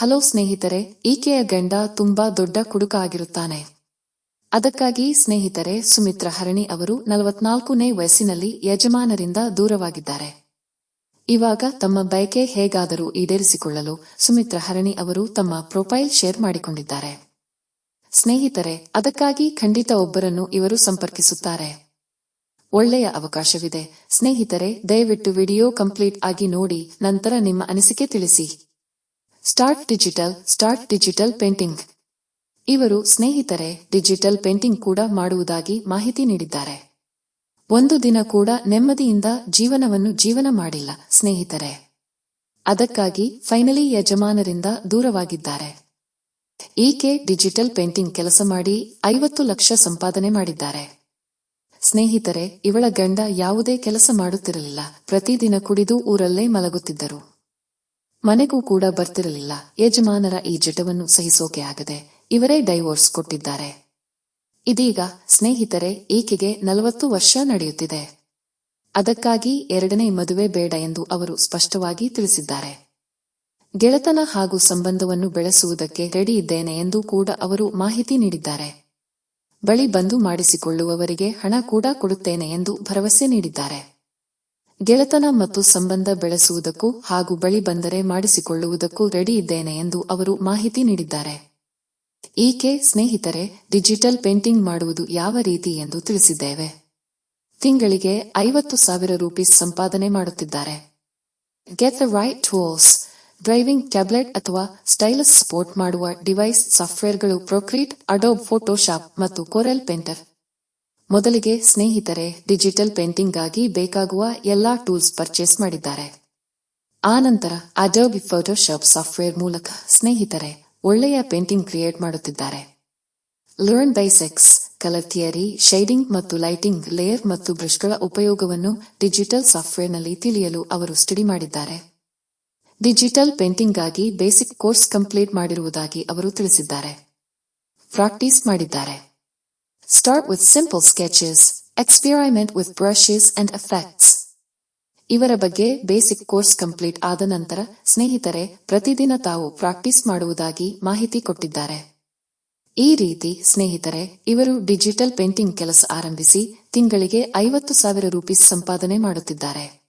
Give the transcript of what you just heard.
Hello ಸ್ನೇಹಿತರೆ, ಈಕೆಯ ಗಂಡ ತುಂಬಾ ದೊಡ್ಡ ಕುಡುಕ ಆಗಿರುತ್ತಾನೆ ಅದಕ್ಕಾಗಿ ಸ್ನೇಹಿತರೆ, ಸುಮಿತ್ರ ಹರಣಿ ಅವರು ನಲವತ್ನಾಲ್ಕನೇ ವಯಸ್ಸಿನಲ್ಲಿ ಯಜಮಾನರಿಂದ ದೂರವಾಗಿದ್ದಾರೆ. ಇವಾಗ ತಮ್ಮ ಬಯಕೆ ಹೇಗಾದರೂ ಈಡೇರಿಸಿಕೊಳ್ಳಲು ಸುಮಿತ್ರ ಹರಣಿ ಅವರು ತಮ್ಮ ಪ್ರೊಫೈಲ್ ಶೇರ್ ಮಾಡಿಕೊಂಡಿದ್ದಾರೆ. ಸ್ನೇಹಿತರೆ, ಅದಕ್ಕಾಗಿ ಖಂಡಿತ ಒಬ್ಬರನ್ನು ಇವರು ಸಂಪರ್ಕಿಸುತ್ತಾರೆ. ಒಳ್ಳೆಯ ಅವಕಾಶವಿದೆ. ಸ್ನೇಹಿತರೆ, ದಯವಿಟ್ಟು ವಿಡಿಯೋ ಕಂಪ್ಲೀಟ್ ಆಗಿ ನೋಡಿ, ನಂತರ ನಿಮ್ಮ ಅನಿಸಿಕೆ ತಿಳಿಸಿ. Start digital start digital painting ಇವರು ಸ್ನೇಹಿತರೆ ಡಿಜಿಟಲ್ ಪೇಂಟಿಂಗ್ ಕೂಡ ಮಾಡುವುದಾಗಿ ಮಾಹಿತಿ ನೀಡಿದ್ದಾರೆ. ಒಂದು ದಿನ ಕೂಡ ನೆಮ್ಮದಿಯಿಂದ ಜೀವನವನ್ನು ಜೀವನ ಮಾಡಿಲ್ಲ, ಸ್ನೇಹಿತರೆ. ಅದಕ್ಕಾಗಿ ಫೈನಲಿ ಯಜಮಾನರಿಂದ ದೂರವಾಗಿದ್ದಾರೆ. ಈಕೆ ಡಿಜಿಟಲ್ ಪೇಂಟಿಂಗ್ ಕೆಲಸ ಮಾಡಿ ಐವತ್ತು ಲಕ್ಷ ಸಂಪಾದನೆ ಮಾಡಿದ್ದಾರೆ. ಸ್ನೇಹಿತರೆ, ಇವಳ ಗಂಡ ಯಾವುದೇ ಕೆಲಸ ಮಾಡುತ್ತಿರಲಿಲ್ಲ, ಪ್ರತಿದಿನ ಕುಡಿದು ಊರಲ್ಲೇ ಮಲಗುತ್ತಿದ್ದರು. ಮನೆಗೂ ಕೂಡ ಬರ್ತಿರಲಿಲ್ಲ. ಯಜಮಾನರ ಈ ಜಟವನ್ನು ಸಹಿಸೋಕೆ ಆಗದೆ ಇವರೇ ಡೈವೋರ್ಸ್ ಕೊಟ್ಟಿದ್ದಾರೆ. ಇದೀಗ ಸ್ನೇಹಿತರೆ, ಈಕೆಗೆ ನಲವತ್ತು ವರ್ಷ ನಡೆಯುತ್ತಿದೆ. ಅದಕ್ಕಾಗಿ ಎರಡನೇ ಮದುವೆ ಬೇಡ ಎಂದು ಅವರು ಸ್ಪಷ್ಟವಾಗಿ ತಿಳಿಸಿದ್ದಾರೆ. ಗೆಳೆತನ ಹಾಗೂ ಸಂಬಂಧವನ್ನು ಬೆಳೆಸುವುದಕ್ಕೆ ರೆಡಿ ಇದ್ದೇನೆ ಎಂದು ಕೂಡ ಅವರು ಮಾಹಿತಿ ನೀಡಿದ್ದಾರೆ. ಬಳಿ ಬಂದು ಮಾಡಿಸಿಕೊಳ್ಳುವವರಿಗೆ ಹಣ ಕೂಡ ಕೊಡುತ್ತೇನೆ ಎಂದು ಭರವಸೆ ನೀಡಿದ್ದಾರೆ. ಗೆಳೆತನ ಮತ್ತು ಸಂಬಂಧ ಬೆಳೆಸುವುದಕ್ಕೂ ಹಾಗೂ ಬಳಿ ಬಂದರೆ ಮಾಡಿಸಿಕೊಳ್ಳುವುದಕ್ಕೂ ರೆಡಿ ಇದ್ದೇನೆ ಎಂದು ಅವರು ಮಾಹಿತಿ ನೀಡಿದ್ದಾರೆ. ಈಕೆ ಸ್ನೇಹಿತರೆ, ಡಿಜಿಟಲ್ ಪೇಂಟಿಂಗ್ ಮಾಡುವುದು ಯಾವ ರೀತಿ ಎಂದು ತಿಳಿಸಿದ್ದೇವೆ. ತಿಂಗಳಿಗೆ ಐವತ್ತು ಸಾವಿರ ರೂಪೀಸ್ ಸಂಪಾದನೆ ಮಾಡುತ್ತಿದ್ದಾರೆ. Get the right tools driving tablet ಅಥವಾ ಸ್ಟೈಲಸ್ ಸಪೋರ್ಟ್ ಮಾಡುವ ಡಿವೈಸ್ ಸಾಫ್ಟ್ವೇರ್ಗಳು ಪ್ರೊಕ್ರೀಟ್ ಅಡೋಬ್ ಫೋಟೋಶಾಪ್ ಮತ್ತು ಕೊರೆಲ್ ಪೇಂಟರ್ ಮೊದಲಿಗೆ ಸ್ನೇಹಿತರೆ, ಡಿಜಿಟಲ್ ಪೇಂಟಿಂಗ್ಗಾಗಿ ಬೇಕಾಗುವ ಎಲ್ಲಾ ಟೂಲ್ಸ್ ಪರ್ಚೇಸ್ ಮಾಡಿದ್ದಾರೆ. ಆನಂತರ ಅಡೋಬ್ ಫೋಟೋಶಾಪ್ ಸಾಫ್ಟ್ವೇರ್ ಮೂಲಕ ಸ್ನೇಹಿತರೆ, ಒಳ್ಳೆಯ ಪೇಂಟಿಂಗ್ ಕ್ರಿಯೇಟ್ ಮಾಡುತ್ತಿದ್ದಾರೆ. Learn basics colour theory shading ಮತ್ತು ಲೈಟಿಂಗ್ ಲೇಯರ್ ಮತ್ತು ಬ್ರಷ್ಗಳ ಉಪಯೋಗವನ್ನು ಡಿಜಿಟಲ್ ಸಾಫ್ಟ್ವೇರ್ನಲ್ಲಿ ತಿಳಿಯಲು ಅವರು ಸ್ಟಡಿ ಮಾಡಿದ್ದಾರೆ. ಡಿಜಿಟಲ್ ಪೇಂಟಿಂಗ್ಗಾಗಿ ಬೇಸಿಕ್ ಕೋರ್ಸ್ ಕಂಪ್ಲೀಟ್ ಮಾಡಿರುವುದಾಗಿ ಅವರು ತಿಳಿಸಿದ್ದಾರೆ. ಪ್ರಾಕ್ಟೀಸ್ ಮಾಡಿದ್ದಾರೆ. Start with simple sketches, experiment with brushes and effects. ಇವರ ಬಗ್ಗೆ ಬೇಸಿಕ್ ಕೋರ್ಸ್ ಕಂಪ್ಲೀಟ್ ಆದ ನಂತರ ಸ್ನೇಹಿತರೆ ಪ್ರತಿದಿನ ತಾವು ಪ್ರಾಕ್ಟೀಸ್ ಮಾಡುವುದಾಗಿ ಮಾಹಿತಿ ಕೊಟ್ಟಿದ್ದಾರೆ. ಈ ರೀತಿ ಸ್ನೇಹಿತರೆ ಇವರು ಡಿಜಿಟಲ್ ಪೇಂಟಿಂಗ್ ಕೆಲಸ ಆರಂಭಿಸಿ ತಿಂಗಳಿಗೆ ಐವತ್ತು ಸಾವಿರ ರೂಪೀಸ್ ಸಂಪಾದನೆ ಮಾಡುತ್ತಿದ್ದಾರೆ.